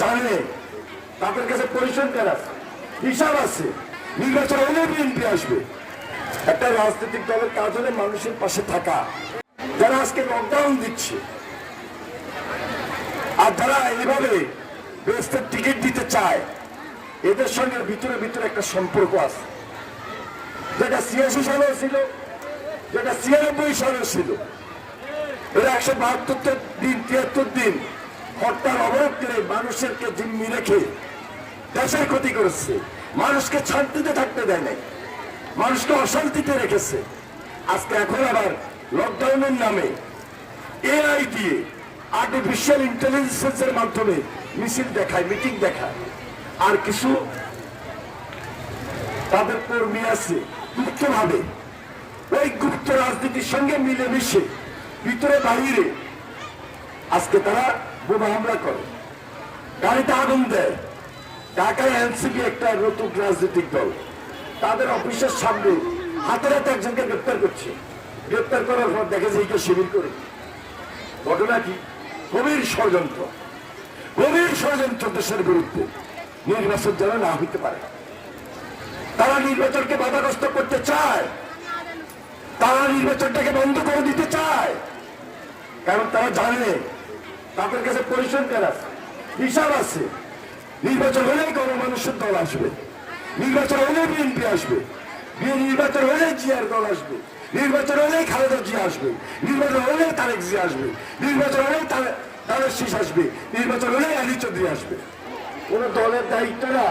তারা জানে, তাদের কাছে পরিসংখ্যান আছে, হিসাব আছে। নির্বাচন হলে বিএনপি আসবে। একটা রাজনৈতিক দলের কাজ হলে মানুষের পাশে থাকা। যারা আজকে লকডাউন দিচ্ছে, আর যারা এইভাবে বেস্টের টিকিট দিতে চায়, এদের সঙ্গে ভিতরে ভিতরে একটা সম্পর্ক আছে। যেটা ছিয়াশি সালেও ছিল, যেটা ছিয়ানব্বই সালেও ছিল। এরা একশো বাহাত্তর দিন, তিয়াত্তর দিন হরতাল অবরোধ করে মানুষেরকে জিম্মি রেখে দেশের ক্ষতি করেছে। মানুষকে শান্তিতে থাকতে দেয় নাই। মানুষকে অশান্তিতে রেখেছে। আজকে এখন আবার লকডাউনের নামে এআই দিয়ে আর্টিফিশিয়াল ইন্টেলিজেন্সের মাধ্যমে মিছিল দেখায় মিটিং দেখায়। আর কিছু তাদের কর্মী আছে, গুপ্তভাবে। ওই গুপ্ত রাজনীতির সঙ্গে মিলেমিশে ভিতরে বাহিরে আজকে তারা বোমা হামলা করে। গাড়িতে আগুন দেয়। ঢাকায় এনসিপি একটা নতুন রাজনৈতিক দল। তাদের অফিসের সামনে হাতে হাতে একজনকে গ্রেপ্তার করছে। গ্রেপ্তার করার পর দেখে যে এইকে শিবির করে। ঘটনা কি? গভীর ষড়যন্ত্র। গভীর ষড়যন্ত্র দেশের বিরুদ্ধে। নির্বাচন যেন না হইতে পারে। তারা নির্বাচনকে বাধাগ্রস্ত করতে চায়। তারা নির্বাচনটাকে বন্ধ করে দিতে চায়। কারণ তারা জানে তাদের কাছে পরিসংখ্যান আছে, হিসাব আছে। নির্বাচন হলেই গণমানুষের দল আসবে। নির্বাচন হলে বিএনপি আসবে। নির্বাচন হলে জিয়ার দল আসবে। নির্বাচন হলেই খালেদা জিয়া আসবে। নির্বাচন হলে তারেক জিয়া আসবে। নির্বাচন হলেই তারেক শীষ আসবে। নির্বাচন হলেই আলী চৌধুরী আসবে। কোন দলের দায়িত্ব না।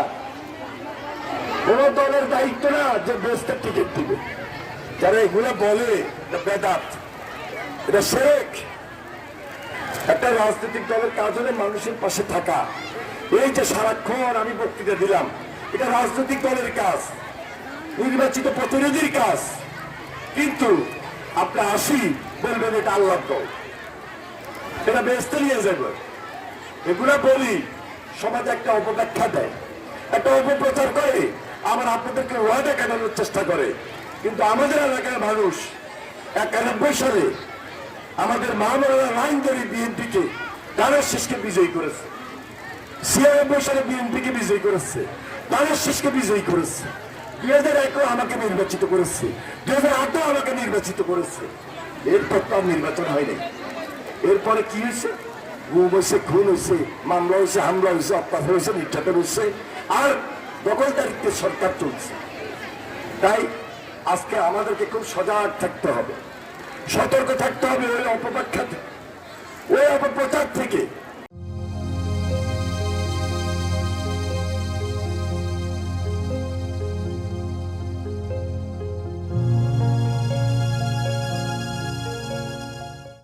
কোন দলের দায়িত্ব না যে বেস্টের টিকিট দিবে। যারা এগুলো বলে বেদাত, এটা শেখ একটা রাজনৈতিক দলের কাজ হলে মানুষের পাশে থাকা। এই যে সারাক্ষণ আমি বক্তৃতা দিলাম, এটা রাজনৈতিক দলের কাজ, নির্বাচিত প্রতিনিধির কাজ। কিন্তু আপনার আসি বলবেন এটা আল্লাহর দল। এটা বেসতে নিয়ে যাবে। এগুলো বলি, সমাজ একটা অপব্যাখ্যা দেয়। একটা অপপ্রচার করে, আবার আপনাদেরকে ওয়াদা কাটানোর চেষ্টা করে। কিন্তু আমাদের এলাকার মানুষ একানব্বই সালে আমাদের মামলা লাইন ধরে বিএনপিকে দানের শেষকে বিজয়ী করেছে। ছিয়ানব্বই সালে বিএনপিকে বিজয়ী করেছে দানের শেষকে বিজয়ী করেছে। দুই হাজার একও আমাকে নির্বাচিত করেছে, দুই হাজার আটও আমাকে নির্বাচিত করেছে। এরপর তো আর নির্বাচন হয়নি এরপরে কি হয়েছে? গুম হয়েছে, খুন হয়েছে, মামলা হয়েছে, হামলা হয়েছে, অত্যাচার হয়েছে, নির্যাতন হয়েছে, আর দখলদারিত্বের সরকার চলছে। তাই আজকে আমাদেরকে খুব সজাগ থাকতে হবে। সতর্ক থাকতে হবে ওই ওই অপপ্রচার থেকে।